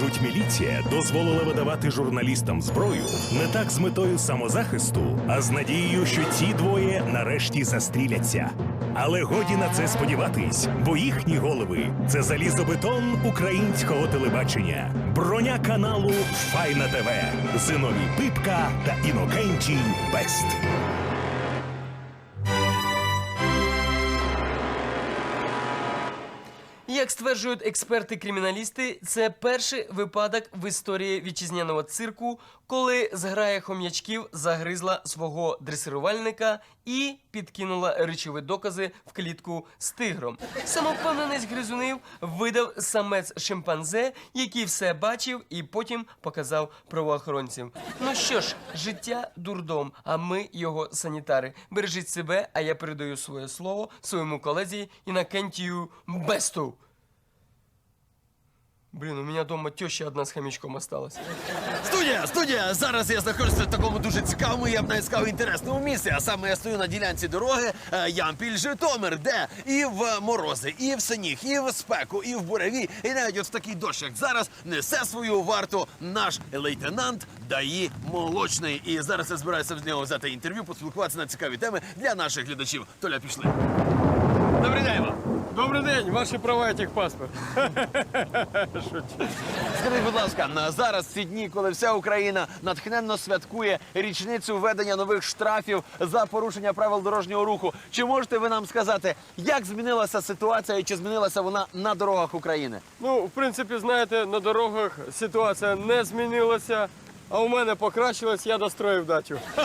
Кажуть, міліція дозволила видавати журналістам зброю не так з метою самозахисту, а з надією, що ці двоє нарешті застріляться. Але годі на це сподіватись, бо їхні голови це залізобетон українського телебачення, броня каналу Файна ТВ, Зиновій Пипка та Інокентій Бест. Як стверджують експерти-криміналісти, це перший випадок в історії вітчизняного цирку, коли зграя хом'ячків загризла свого дресирувальника і підкинула речові докази в клітку з тигром. Самовпевненість гризунів видав самець шимпанзе, який все бачив і потім показав правоохоронцям. Ну що ж, життя дурдом, а ми його санітари. Бережіть себе, а я передаю своє слово своєму колезі Інакентію Бесту. Блін, у мене вдома теща одна з хомячком осталась. Студія, студія! Зараз я знаходжуся в такому дуже цікавому, я б навіть сказав, інтересному місці. А саме я стою на ділянці дороги е, Ямпіль-Житомир, де і в морози, і в сніг, і в спеку, і в буреві, і навіть от в такий дощ, як зараз, несе свою варту наш лейтенант Даї Молочний. І зараз я збираюся з нього взяти інтерв'ю, поспілкуватися на цікаві теми для наших глядачів. Толя, пішли. Добрий день вам! Добрий день, ваші права і техпаспорт. Скажіть, будь ласка, на зараз ці дні, коли вся Україна натхненно святкує річницю введення нових штрафів за порушення правил дорожнього руху. Чи можете ви нам сказати, як змінилася ситуація і чи змінилася вона на дорогах України? Ну, в принципі, знаєте, на дорогах ситуація не змінилася, а у мене покращилась, я достроїв дачу.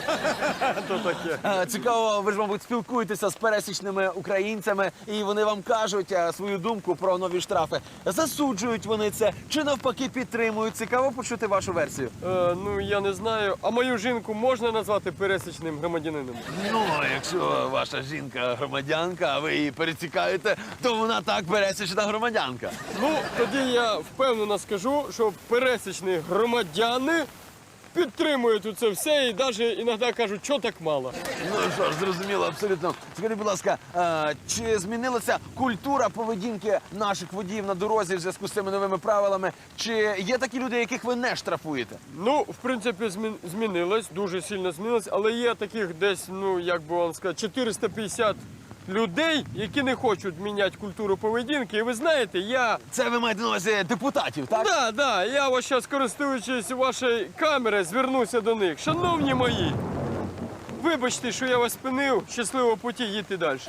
То таке. Е, Цікаво, ви ж, мабуть, спілкуєтеся з пересічними українцями, і вони вам кажуть е, свою думку про нові штрафи. Засуджують вони це чи навпаки підтримують. Цікаво почути вашу версію. Е, ну, я не знаю. А мою жінку можна назвати пересічним громадянином? Ну, якщо ваша жінка громадянка, а ви її перецікаєте, то вона так пересічна громадянка. Ну, тоді я впевнено скажу, що пересічні громадяни підтримують це все і навіть іноді кажуть, що так мало. Ну що ж, зрозуміло, абсолютно. Скажіть, будь ласка, е, чи змінилася культура поведінки наших водіїв на дорозі в зв'язку з цими новими правилами? Чи є такі люди, яких ви не штрафуєте? Ну, в принципі, змін- змінилось, дуже сильно змінилось, але є таких десь, ну як би вам сказати, 450 людей, які не хочуть міняти культуру поведінки. І ви знаєте, я. Це ви маєте на увазі депутатів, так? Да, да, я ось зараз, користуючись вашою камерою, звернуся до них. Шановні мої, вибачте, що я вас спинив, щасливого путі, їдьте далі.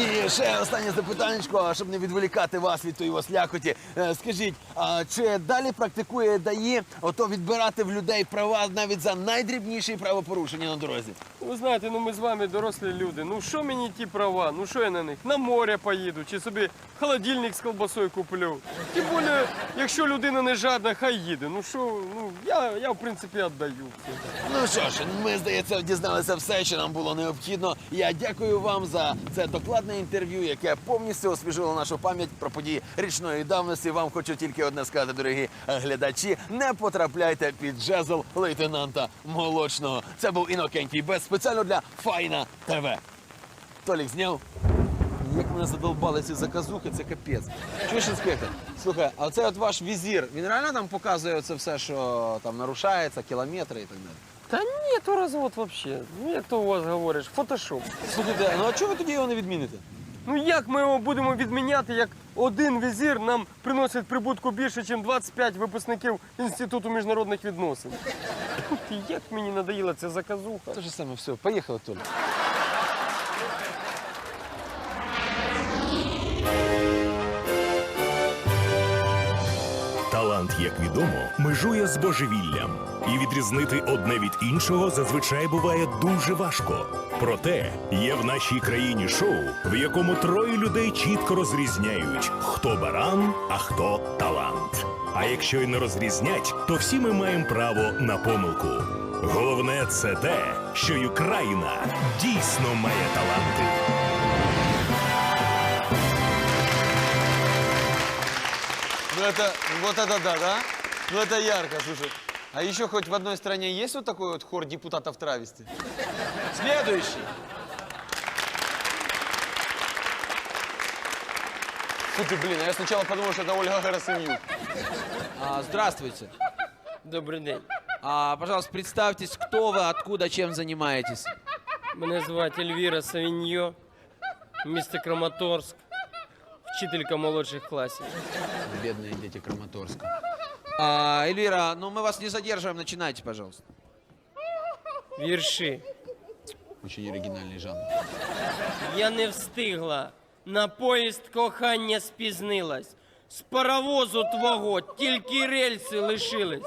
І ще останнє запитаннячко, щоб не відволікати вас від тої слякоті. Е, Скажіть, а чи далі практикує ДАІ ото відбирати в людей права навіть за найдрібніші правопорушення на дорозі? Ви знаєте, ну ми з вами дорослі люди. Ну що мені ті права? Ну що я на них? На море поїду, чи собі холодильник з колбасою куплю. Тим більше, якщо людина не жадна, хай їде. Ну що, ну я, я в принципі віддаю. Ну що ж, ми, здається, дізналися все, що нам було необхідно. Я дякую вам за це докладне інтерв'ю, яке повністю освіжило нашу пам'ять про події річної давності. Вам хочу тільки одне сказати, дорогі глядачі: не потрапляйте під жезл лейтенанта молочного. Це був Інокентій Без спеціально для Файна ТВ. Толік зняв. Як мене задолбали ці заказухи, це капець. Чуєш, інспектор? Слухай, а оцей от ваш візір, він реально там показує це все, що там нарушається, кілометри і так далі? Та ні, то розвод взагалі. Ну як то у вас говориш, фотошоп. Слухайте, ну а чого ви тоді його не відміните? Ну як ми його будемо відміняти, як один візір нам приносить прибутку більше, ніж 25 випускників Інституту міжнародних відносин? Як мені надоїла ця заказуха. Те ж саме, все, поїхали, Толя. Талант, як відомо, межує з божевіллям, і відрізнити одне від іншого зазвичай буває дуже важко. Проте є в нашій країні шоу, в якому троє людей чітко розрізняють, хто баран, а хто талант. А якщо й не розрізнять, то всі ми маємо право на помилку. Головне це те, що Україна дійсно має таланти. Ну это, вот это да, да? Ну это ярко, слушай. А еще хоть в одной стране есть вот такой вот хор депутатов травести? Следующий. Фу ты, блин, а я сначала подумал, что это Ольга Гарасимюк. А, здравствуйте. Добрий день. А, пожалуйста, представьтесь, кто вы, откуда, чем занимаетесь. Мене звати Ельвіра Савіньо, місто Краматорськ, вчителька молодших класів. Бедные дети Краматорска. А, Эльвира, ну мы вас не задерживаем, начинайте, пожалуйста. Вірші. Очень оригинальный жанр. Я не встигла. На поїзд кохання спізнилась. З паровозу твого тільки рельси лишились.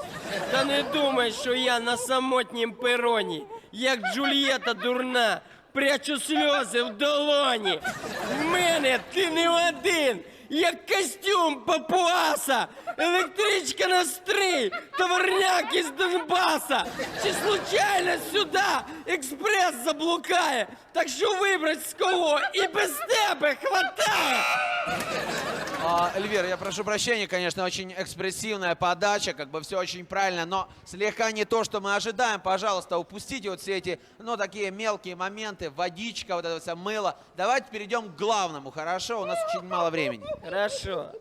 Та не думай, що я на самотнім пероні, як Джульєта дурна, прячу сльози в долоні. В мене ти не один, як костюм папуаса, електричка на стрій, товарняк із Донбаса. Чи случайно сюди експрес заблукає? Так що вибрать з кого і без тебе хватає. А, Эльвира, я прошу прощения, конечно, очень экспрессивная подача, как бы все очень правильно, но слегка не то, что мы ожидаем. Пожалуйста, упустите вот все эти, ну, такие мелкие моменты, водичка, вот это вся мыло. Давайте перейдем к главному, хорошо? У нас очень мало времени. Хорошо.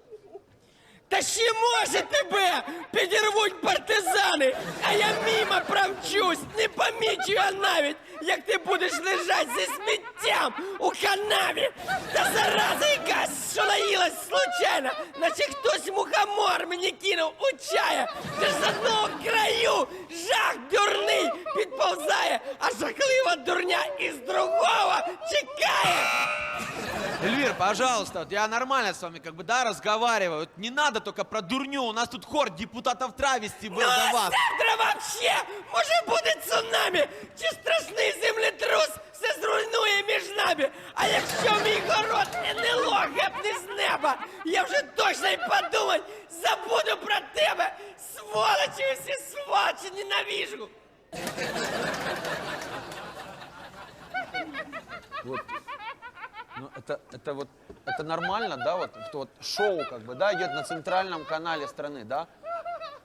Та ще може тебе підірвуть партизани, а я мимо промчусь, не помічу я навіть, як ти будеш лежать зі сміттям у канаві. Та зараза якась, що наїлась случайно, наче хтось мухомор мені кинув у чая. Ти ж з одного краю жах дурний підповзає, а жахлива дурня із другого чекає. Эльвир, пожалуйста, вот я нормально с вами как бы, да, разговариваю. Вот не надо только про дурню, у нас тут хор депутатов травести был Ну, а до вас. завтра вообще може буде цунамі чи страшний землетрус все зруйнує між нами. А якщо мій город НЛО гепне з неба, я вже точно й подумать забуду про тебе. Сволочі всі сволочі ненавижу. ну, это, это вот, это нормально, да, вот, что вот шоу, как бы, да, идет на центральном канале страны, да?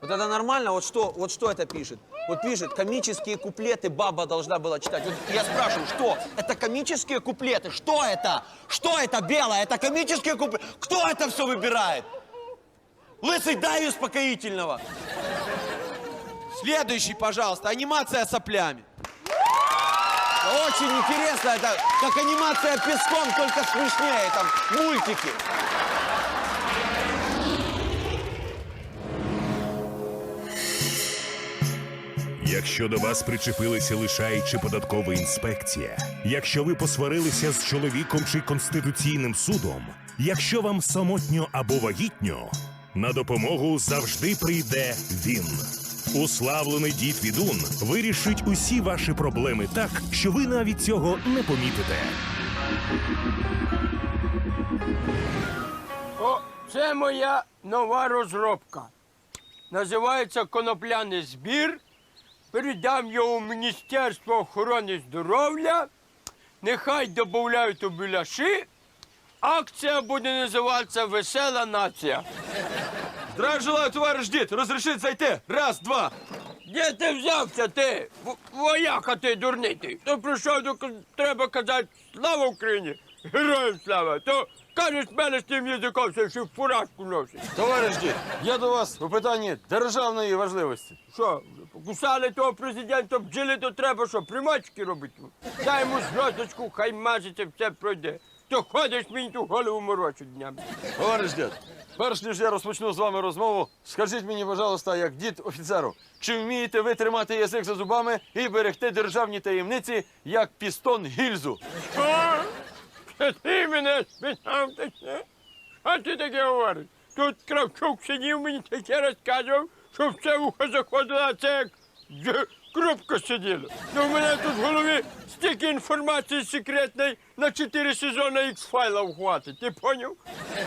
Вот это нормально, вот что, вот что это пишет? Вот пишет, комические куплеты баба должна была читать. Вот я спрашиваю, что? Это комические куплеты? Что это? Что это, белое? Это комические куплеты? Кто это все выбирает? Лысый, дай успокоительного. Следующий, пожалуйста, анимация соплями. Очень интересно, это как анимация песком, только смешнее, там, мультики. Якщо до вас причепилися лишай чи податкова інспекція, якщо ви посварилися з чоловіком чи конституційним судом, якщо вам самотньо або вагітньо, на допомогу завжди прийде він. Уславлений дід Відун вирішить усі ваші проблеми так, що ви навіть цього не помітите. О, це моя нова розробка. Називається конопляний збір. Передам його в Міністерство охорони здоров'я. Нехай додають у біляші. Акція буде називатися Весела нація. Здравия желаю, товарищ дед. Разрешить зайти? Раз, два. Де ти взявся, ти? В- Вояка ти дурний ти. То прийшов, то к- треба казати слава Україні! Героям слава! То кажеш мене з тим язиком, все ще фуражку носить. Товариш дід, я до вас у питанні державної важливості. Що, кусали того президента, бджили, то треба що, примачки робити? Дай йому зв'язочку, хай мажеться, все пройде. То ходиш мені ту голову морочу днями. Товариш дід, перш ніж я розпочну з вами розмову, скажіть мені, пожалуйста, як дід офіцеру, чи вмієте ви тримати язик за зубами і берегти державні таємниці, як пістон гільзу? Що? Це ти мене спитав таке? Що ти таке говориш? Тут Кравчук сидів, мені таке розказував, що все вухо заходило, а це як крупка сиділа. Ну, в мене тут в голові стільки інформації секретної на чотири сезони X-файлів хватить, ти поняв?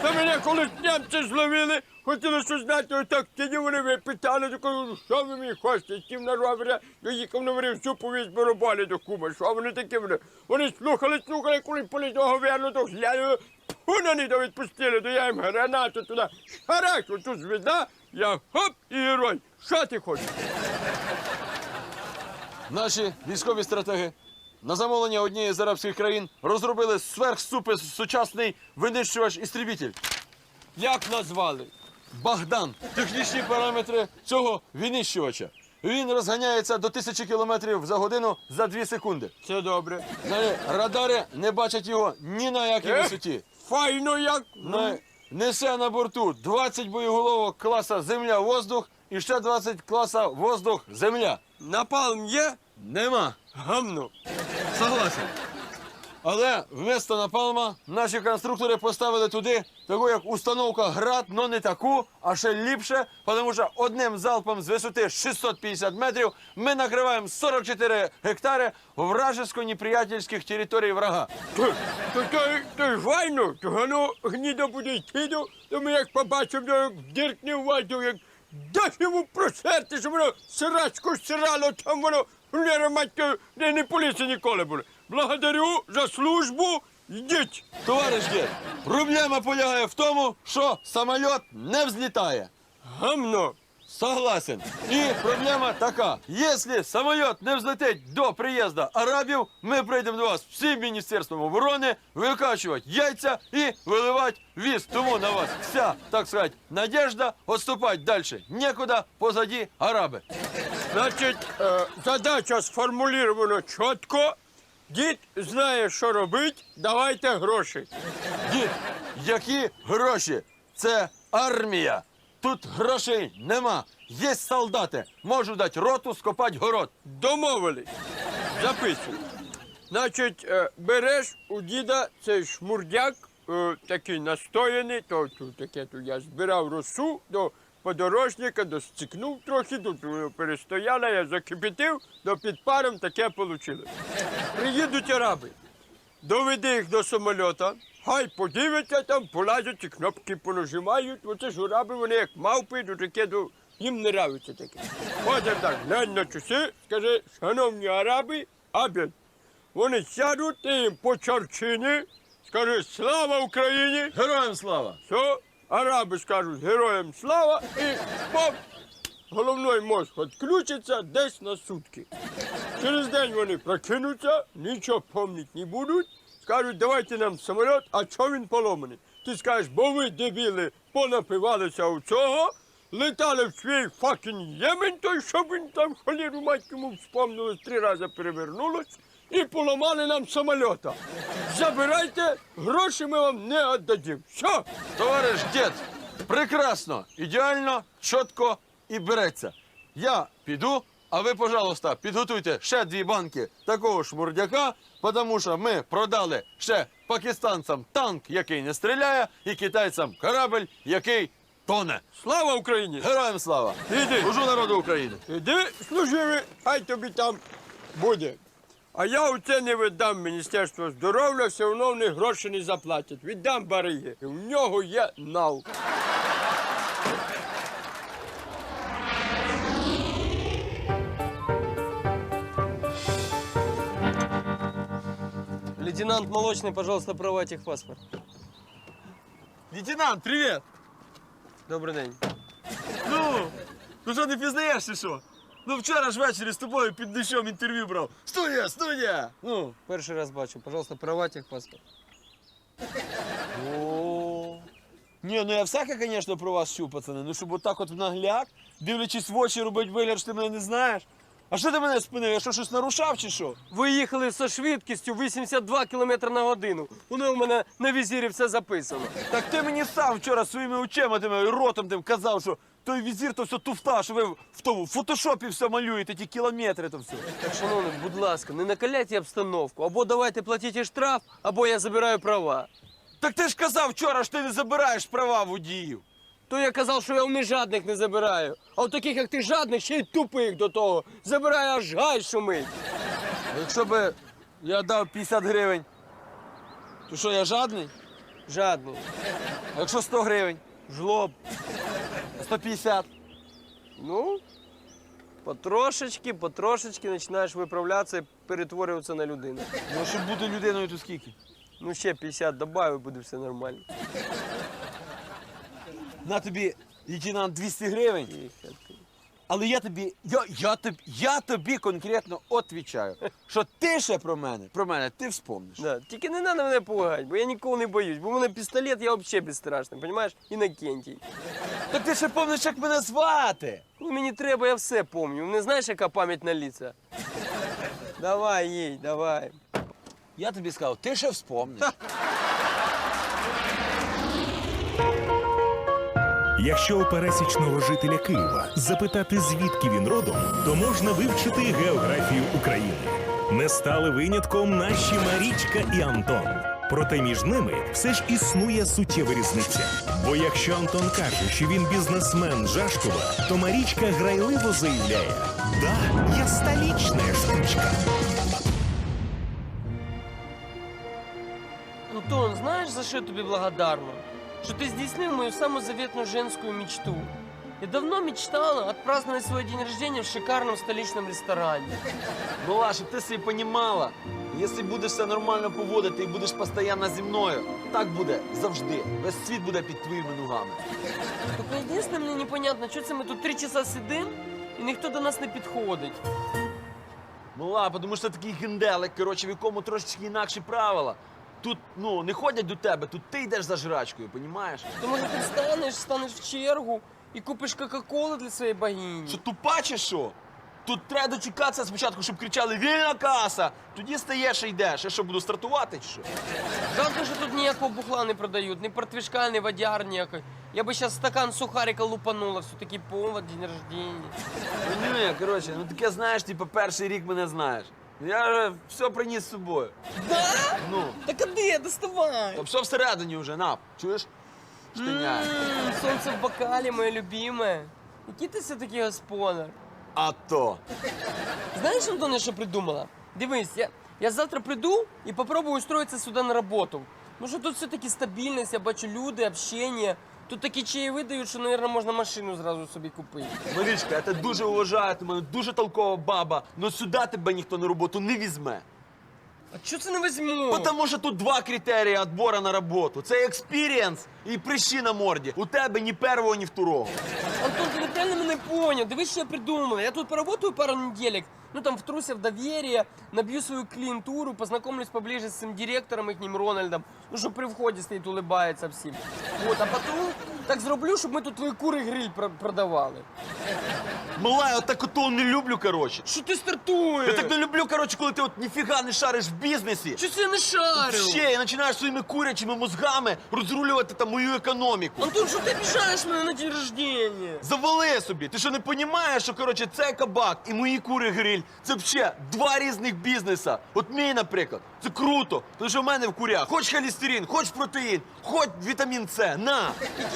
Та мене колись німці зловили, хотіли що знати, отак тоді вони ви питали, то кажу, що ви мені хочете, ким на ровері, доїхав на варив всю повість барабалі до кума, що вони такі вони? Вони слухали, слухали, коли політного верну, то глянули, вони то відпустили, то я їм гранату туди, шараш, оту звізда, я хоп і герой. Що ти хочеш? Наші військові стратеги на замовлення однієї з арабських країн розробили сверхсупер сучасний винищувач істрібітель. Як назвали? Богдан. Технічні параметри цього винищувача. Він розганяється до 1000 км за годину за 2 секунди. Це добре. Далі радари не бачать його ні на якій Е? висоті. Файно як. На- Несе на борту 20 боєголовок класа земля-воздух і ще 20 класа воздух-земля. Напалм є? Нема. Гамно. Согласен. Але вместо напалма наші конструктори поставили туди таку, як установка град, но не таку, а ще ліпше, тому що одним залпом з висоти 650 метрів ми накриваємо 44 гектари вражесько-неприятельських територій врага. То, то, то, то воно гнідо буде йти, то, ми як побачимо, то як діркне в як даш йому просерти, щоб воно сирачку сирало, там воно, Лера, мать, де не поліції ніколи буде. Благодарю за службу, йдіть. Товариш дід, проблема полягає в тому, що самоліт не взлітає. Гамно. Согласен. І проблема така: якщо самоліт не взлетить до приїзду арабів, ми прийдемо до вас всім міністерством оборони викачувати яйця і виливати віз. Тому на вас вся, так сказати, надежда відступати далі. Нікуди позаді араби. Значить, е, задача сформулювана чітко. Дід знає, що робить, давайте гроші. Дід, які гроші? Це армія. Тут грошей нема. Є солдати. Можу дати роту скопати город. Домовились. Записуй. Значить, е, береш у діда цей шмурдяк, е, такий настояний, то, то таке то я збирав росу до подорожника, достікнув трохи, тут воно я закипятив, до під паром таке вийшло. Приїдуть араби. Доведи їх до самольота, хай подивляться там, полазять ці кнопки понажимають. Оце ж араби, вони як мавпи, то таке, то їм не нравиться таке. Ходять так, глянь на часи, скажи, шановні араби, обід. Вони сядуть і їм по чарчині, скажи, слава Україні! Героям слава! Все, араби скажуть героям слава і поп, головний мозг відключиться десь на сутки. Через день вони прокинуться, нічого пам'ятати не будуть, скажуть, давайте нам самоліт, а чого він поломаний? Ти скажеш, бо ви, дебіли, понапивалися у цього, летали в свій факін Ємен, той, щоб він там холіру мать йому вспомнилось, три рази перевернулось, і поламали нам самоліта. Забирайте, гроші ми вам не віддадимо. Все. Товариш дід, прекрасно, ідеально, чітко і береться. Я піду, а ви, пожалуйста, підготуйте ще дві банки такого ж мурдяка, тому що ми продали ще пакистанцям танк, який не стріляє, і китайцям корабль, який тоне. Слава Україні! Героям слава! Іди. Служу народу України! Іди, служиви, хай тобі там буде. А я у це не віддам Міністерство здоров'я, все одно вони гроші не заплатять. Віддам бариги. У нього є нал. Лейтенант Молочный, пожалуйста, права техпаспорт. Лейтенант, привіт! Добрий день. Ну, ну що не пізнаєш чи що? Ну вчора ж ввечері з тобою під дощом інтерв'ю брав. Студія, студія! Ну. Перший раз бачу. Пожалуйста, права техпаспорт. О. Ні, ну я всяке, звісно, про вас чув, пацани. Ну, щоб отак от в нагляк, дивлячись в очі, робить вигляд, що ти мене не знаєш. А що ти мене спинив? Я що щось нарушав чи що? Ви їхали зі швидкістю 82 км на годину. Воно у мене на візирі все записано. Так ти мені сам вчора своїми очима тими і ротом тим казав, що той візір, то все туфта, що ви в тому фотошопі все малюєте, ті кілометри, то все. Так, шановний, будь ласка, не накаляйте обстановку. Або давайте платіть штраф, або я забираю права. Так ти ж казав вчора, що ти не забираєш права водіїв. То я казав, що я у них жадних не забираю. А у таких, як ти жадних, ще й тупих до того. Забираю аж гай шумить. А Якщо би я дав 50 гривень, то що я жадний? Жадний. А якщо 100 гривень? Жлоб. 150. Ну, потрошечки, потрошечки починаєш виправлятися і перетворюватися на людину. Ну, а щоб бути людиною, то скільки? Ну, ще 50 додаю, буде все нормально. На тобі, лейтенант, 200 гривень. Тихо ти. Але я тобі, я, я, тобі, я тобі конкретно отвічаю, що ти ще про мене, про мене ти вспомниш. Да, тільки не треба мене пугати, бо я нікого не боюсь. Бо в мене пістолет, я взагалі безстрашний, розумієш? Інокентій. Так ти ще пам'ятаєш, як мене звати? Коли мені треба, я все пам'ятаю. Не знаєш, яка пам'ять на ліца? Давай, їй, давай. Я тобі сказав, ти ще вспомниш. Якщо у пересічного жителя Києва запитати, звідки він родом, то можна вивчити географію України. Не стали винятком наші Марічка і Антон. Проте між ними все ж існує суттєва різниця. Бо якщо Антон каже, що він бізнесмен Жашкова, то Марічка грайливо заявляє: Да, я столічна штучка. Антон, знаєш, за що тобі благодарна? Що ти здійснив мою самую заветную женскую мечту. Я давно мечтала отпраздновать свой день рождения в шикарном столичном ресторане. Мала, щоб ти собі понімала, якщо будеш все нормально поводити і будеш постійно зі мною, так буде завжди. Весь світ буде під твоїми ногами. Только единственное, мне непонятно, що це ми тут три часа сидим і ніхто до нас не підходить. Мала, тому що такий генделик, коротше, в якому трошечки інакші правила. Тут ну не ходять до тебе, тут ти йдеш за жрачкою, понімаєш? То може ти встанеш, станеш в чергу і купиш Кока-Колу для своєї богині. Що тупа чи що? Тут треба дочекатися спочатку, щоб кричали Вільна каса! Тоді стаєш і йдеш. Я що буду стартувати чи що? Жалко, що тут ніякого бухла не продають, ні портвішка, ні водяр ніякої. Я би зараз стакан сухарика лупанула, все-таки повод, день рождения. Ну, ні, коротше, ну таке знаєш, типу, перший рік мене знаєш. Я вже все приніс з собою. Да? Ну, Так а де? Доставай. то все всередині вже, на, чуєш? Штиняй. М, Сонце в бокалі, моє любиме. Який ти все-таки господар? А то. Знаєш, Антон, я що придумала? Дивись, я, я завтра прийду і попробую устроїтися сюди на роботу. Що тут все-таки стабільність, я бачу люди, общення. Тут такі чаєві дають, що, мабуть, можна машину зразу собі купити. Марічка, я тебе дуже уважаю, ти мене дуже толкова баба, але сюди тебе ніхто на роботу не візьме. А чого це не візьму? Тому що тут два критерії відбору на роботу. Це експірієнс і прищі на морді. У тебе ні першого, ні второго. Антон, ты неправильно мене понял. Дивись, що я придумала. Я тут поработаю пару неделек, ну там втруся в доверие, набью свою клиентуру, познакомлюсь поближе с своим директором, их Рональдом, ну, щоб при вході стоїть, улыбается всім. Вот, а потом так зроблю, щоб ми тут твої кури гриль про- продавали. Мала, я так ото не люблю, коротше. Що ти стартуєш? Я так не люблю, коротше, коли ти от ніфіга не шариш в бізнесі. Що це не шарю? Ще і починаєш своїми курячими мозгами розрулювати там мою економіку. Антон, що ти обіжаєш мене на день рождения? Завали собі. Ти що не розумієш, що коротше цей кабак і мої кури гриль це взагалі два різних бізнеса. От мій, наприклад, це круто. Тому що в мене в курях хоч холестерин, хоч протеїн, хоч вітамін С. На.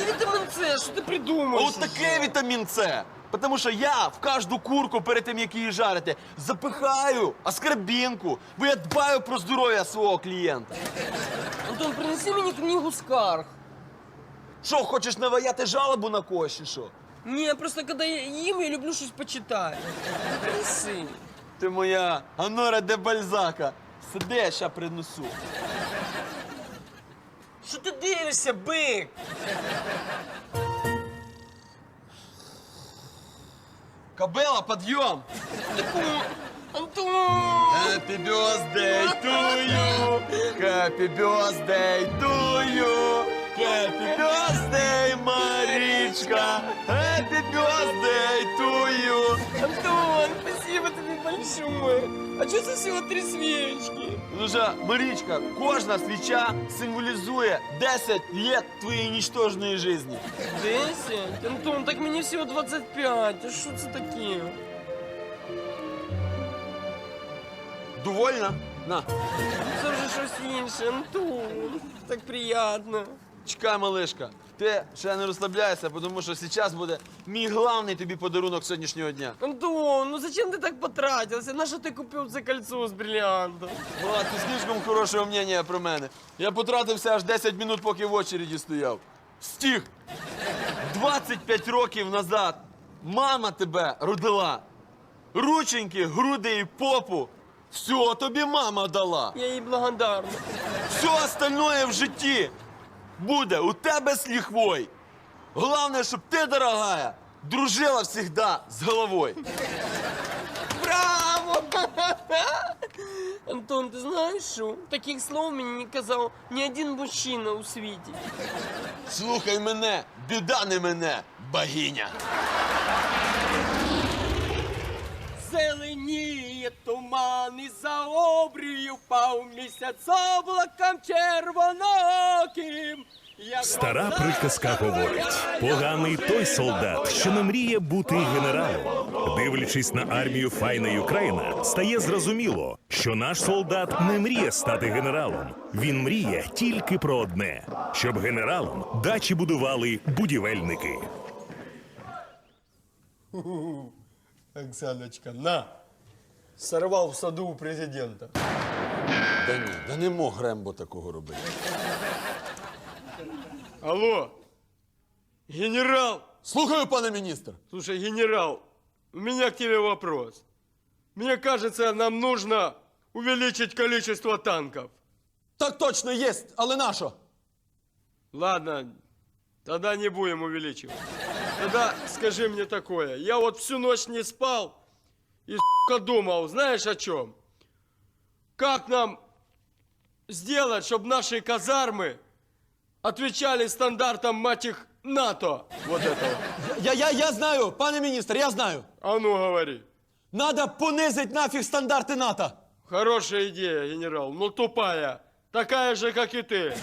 Який вітамін С? Що ти А придумаєш? от таке вітамін С. Тому що я в кожну курку перед тим, як її жарити, запихаю аскарбінку, бо я дбаю про здоров'я свого клієнта. Антон, принеси мені книгу скарг. Що, хочеш наваяти жалобу на когось чи що? Ні, просто коли я їм, я люблю щось почитати. Принеси. Ти моя Анора де Бальзака. Сиди, я ща принесу. Що ти дивишся, бик? Кобила, підйом! Антон! Happy birthday to you! Happy birthday to you! Happy birthday, Марічка! Happy birthday to you! Антон, спасибо тобі большое. А чого це всього три свічки? Ну що, Марічка, кожна свіча символізує 10 лет твоєї нічтожної житті. Десять? Антон, так мені всього 25. А що це таке? Довольна? На. Це вже щось інше, Антон. Так приємно. Чекай, малишка. Ти ще не розслабляйся, тому що зараз буде мій главний тобі подарунок сьогоднішнього дня. Антон, ну зачем ти так потратився? На що ти купив це кольцо з бриллиантом? Влад, ти слишком хорошого мнення про мене. Я потратився аж 10 минут, поки в очереді стояв. Стіг! 25 років назад мама тебе родила. Рученьки, груди і попу. Все тобі мама дала. Я їй благодарна. Все остальное в житті буде у тебе з ліхвой. Головне, щоб ти, дорогая, дружила всегда з головою. Браво! Антон, ти знаєш що? Таких слов мені не казав ні один мужчина у світі. Слухай мене, біда не мене, богиня. Зеленіє туман і за обрію впав місяць облаком червоноким. Стара приказка говорить: поганий той солдат, що не мріє бути генералом. Дивлячись на армію файна Україна, стає зрозуміло, що наш солдат не мріє стати генералом. Він мріє тільки про одне: щоб генералом дачі будували будівельники. Оксаночка, на! Сорвав в саду у президента. Да ні, да не мог Рембо такого робити. Алло! Генерал! Слухаю, пане міністр. Слушай, генерал, у меня к тебе вопрос. Мне кажется, нам нужно увеличить количество танков. Так точно є, але нащо? Ладно, тогда не будем увеличивать. Тогда скажи мне такое. Я вот всю ночь не спал и, сука, думал, знаешь о чем? Как нам сделать, чтобы наши казармы отвечали стандартам, мать их, НАТО? Вот этого. Я, я, я знаю, пане міністр, я знаю. А ну, говори. Надо понизить нафіг стандарти НАТО. Хорошая идея, генерал, но тупая. Такая же, как и ты.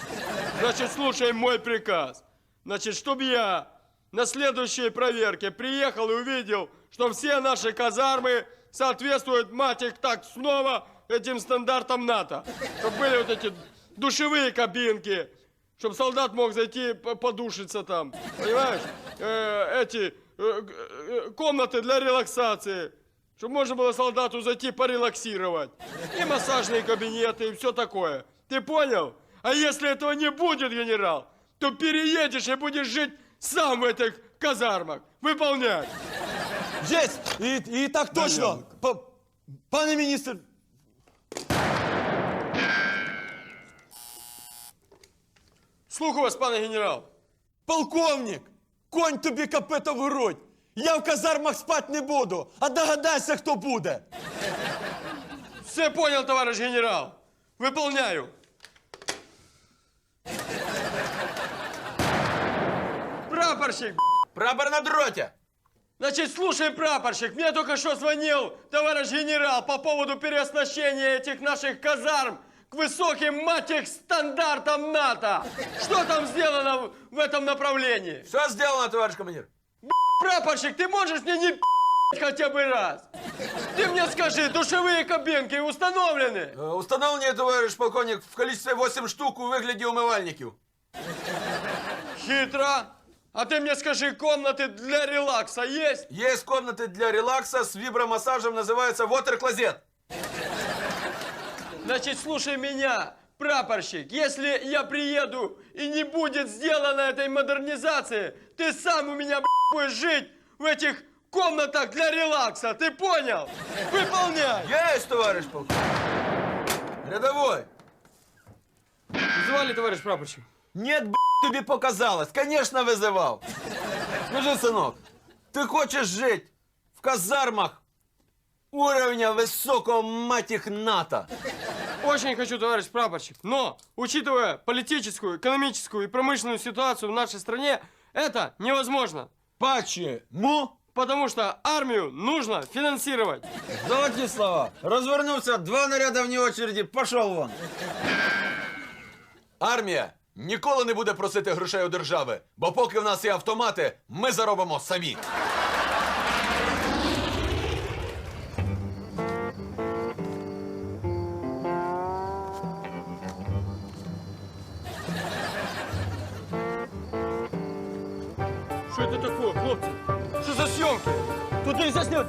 Значит, слушай мой приказ. Значит, чтобы я на следующей проверке приехал и увидел, что все наши казармы соответствуют, мать их, так снова этим стандартам НАТО. Чтобы были вот эти душевые кабинки, чтобы солдат мог зайти по- подушиться там. Понимаешь? Э, эти э, э, комнаты для релаксации. Чтобы можно было солдату зайти порелаксировать. И массажные кабинеты, и все такое. Ты понял? А если этого не будет, генерал, то переедешь и будешь жить сам в этих казармах. Выполнять. Єсть! І, і так точно. Па- Пане міністр, Слухаю вас, пане генерал. полковник, конь тобі капета в грудь. Я в казармах спать не буду, а догадайся, хто буде. Все понял, товарищ генерал. Выполняю. Прапорщик, Прапор на дроті. Значит, слушай, прапорщик, мне только что звонил товарищ генерал по поводу переоснащения этих наших казарм к высоким, мать их, стандартам НАТО. Что там сделано в- в этом направлении? Що зроблено, товариш командир? Прапорщик, ты можешь мне не пи***ть хотя бы раз? Ты мне скажи, душевые кабинки установлены? Установлення, товариш полковник, в кількості 8 штук у вигляді умивальників. Хитро. А ты мне скажи, комнаты для релакса есть? Є комнати для релакса з вібромасажем, називається Water Closet. Значит, слушай меня, прапорщик. Если я приеду и не будет сделана этой модернизации, ты сам у меня б***ь, будешь жить в этих комнатах для релакса. Ты понял? Выполняй. Є, товариш полковник. Рядовой. Звали, товарищ прапорщик. Нет, б***, тобі показалось. Конечно, визивав. Скажи, синок, ти хочеш жити в казармах уровня високого матіх НАТО? Очень хочу, товарищ прапорщик. Но, учитывая политическую, экономическую и промышленную ситуацию в нашей стране, это невозможно. Почему? Потому что армию нужно финансировать. Золоті слова. Розвернувся, два наряди вне очереді, пішов вон. Армія Ніколи не буде просити грошей у держави, бо поки в нас є автомати, ми заробимо самі.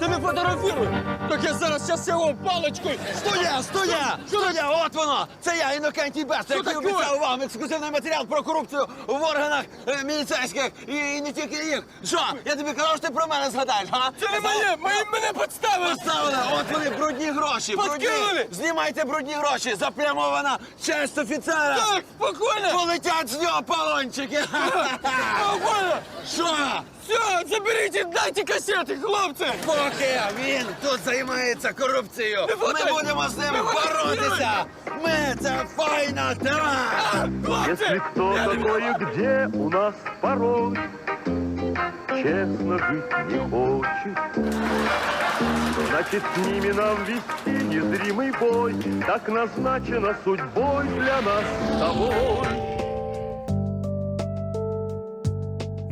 Нельзя снимать, ты! Так я зараз сейчас его палочкой! Стоя, стоя! Стоя, от воно! Це я, Інокентій Бест, який таке? обіцяв вам ексклюзивний матеріал про корупцію в органах е, міліцейських і, і не тільки їх. Що, я тобі казав, що ти про мене згадаєш, га? Це не моє! Мої мене підставили! Поставили, от вони брудні гроші. Брудні. Подкинули! Знімайте брудні гроші, запрямована честь офіцера. Так, спокойно! Полетять з нього балончики. Спокойно! Що? Все, заберіть і дайте касети, хлопці! Поки він тут займається корупцією, ми будемо з ним боротися. Ми це файна тема. Если кто такое где у нас порой Честно жить не хочет Значит, с ними нам вести незримый бой Так назначено судьбой для нас с тобой